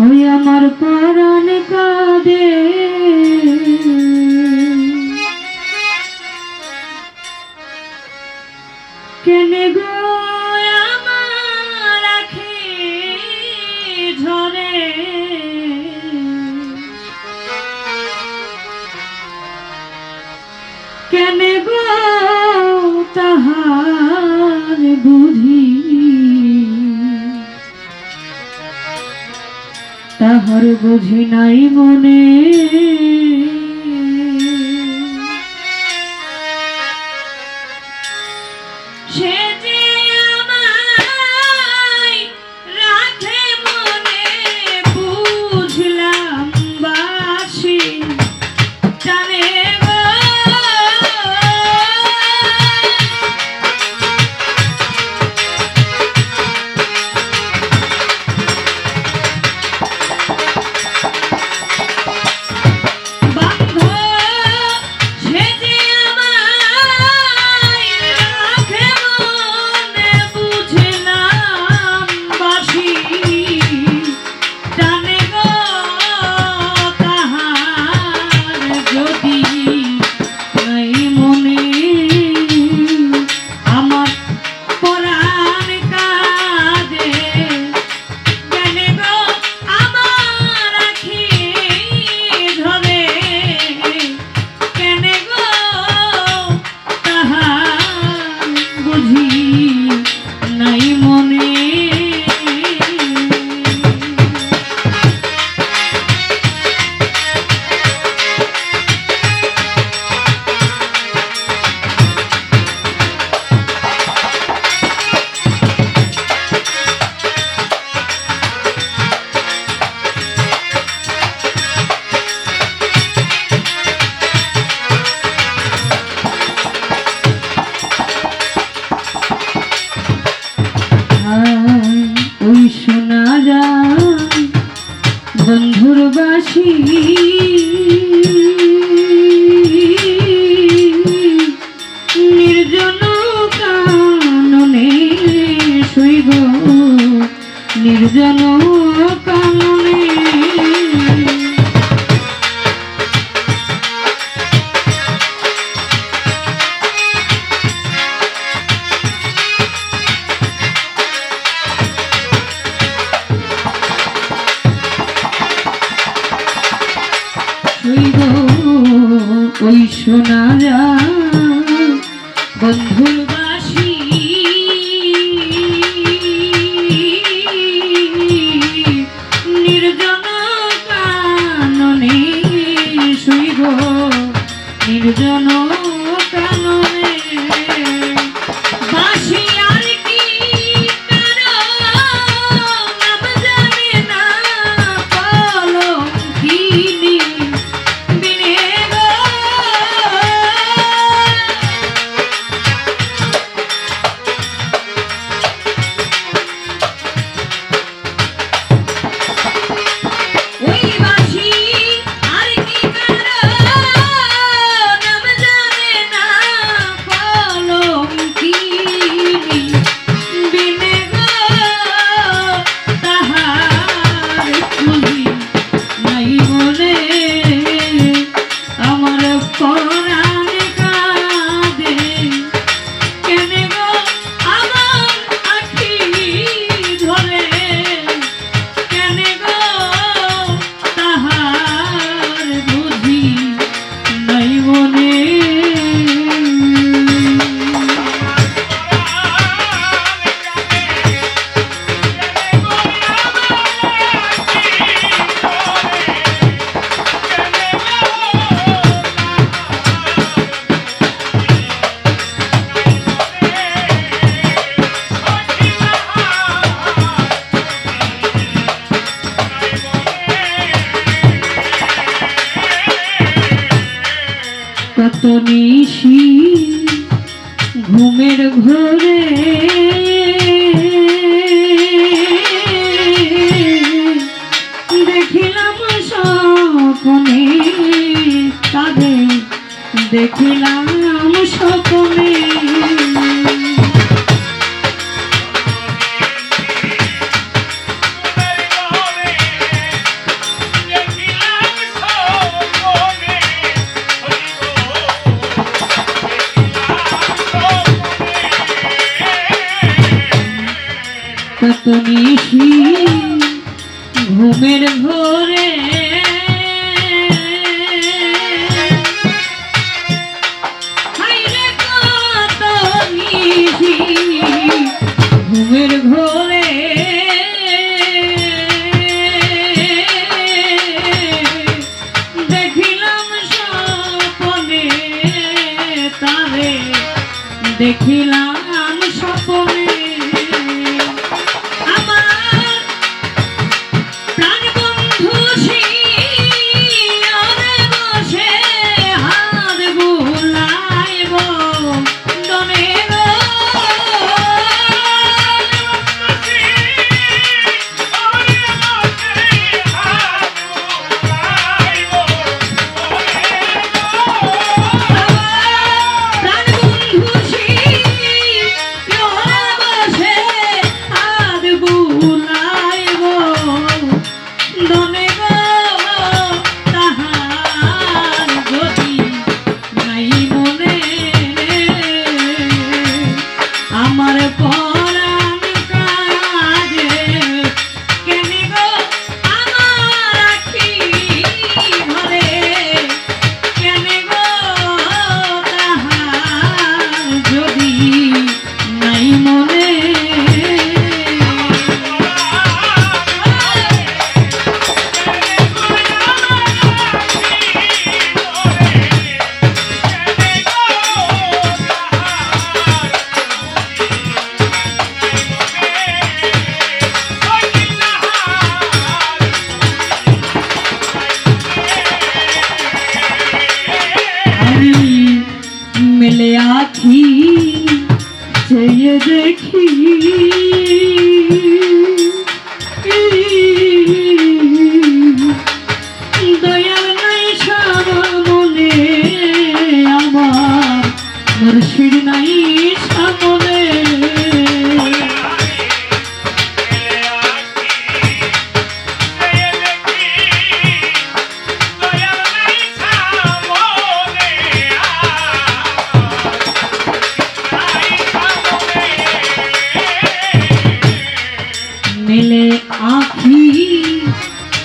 ওই আমার পরাণ কাদের বুঝি নাই মনে। নির্জন কামনে ওই সোনারা বন্ধুর ঘুরে দেখিলাম সপনে তাদের দেখিলাম নিশি ঘুমের ঘরে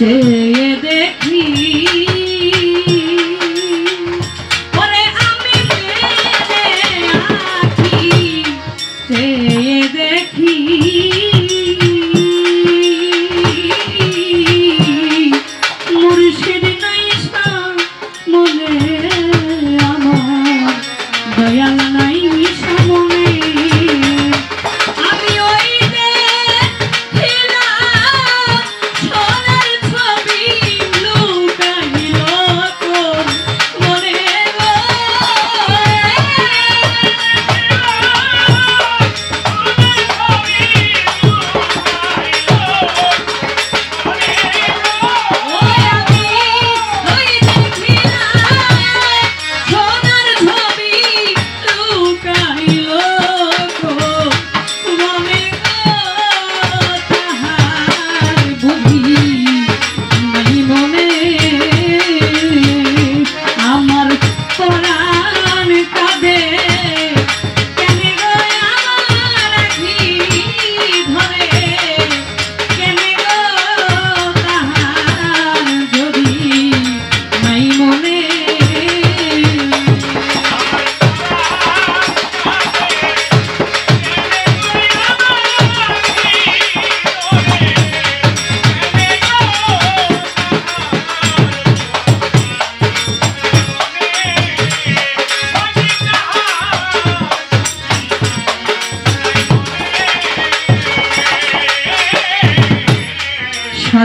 Yeah.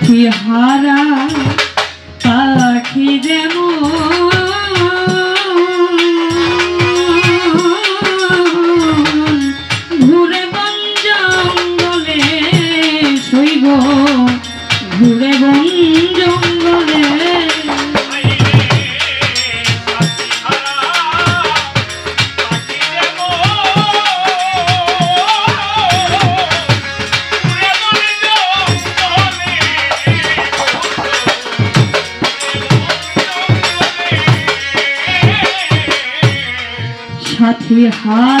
সাথী হারা পাখি যেমন Hi.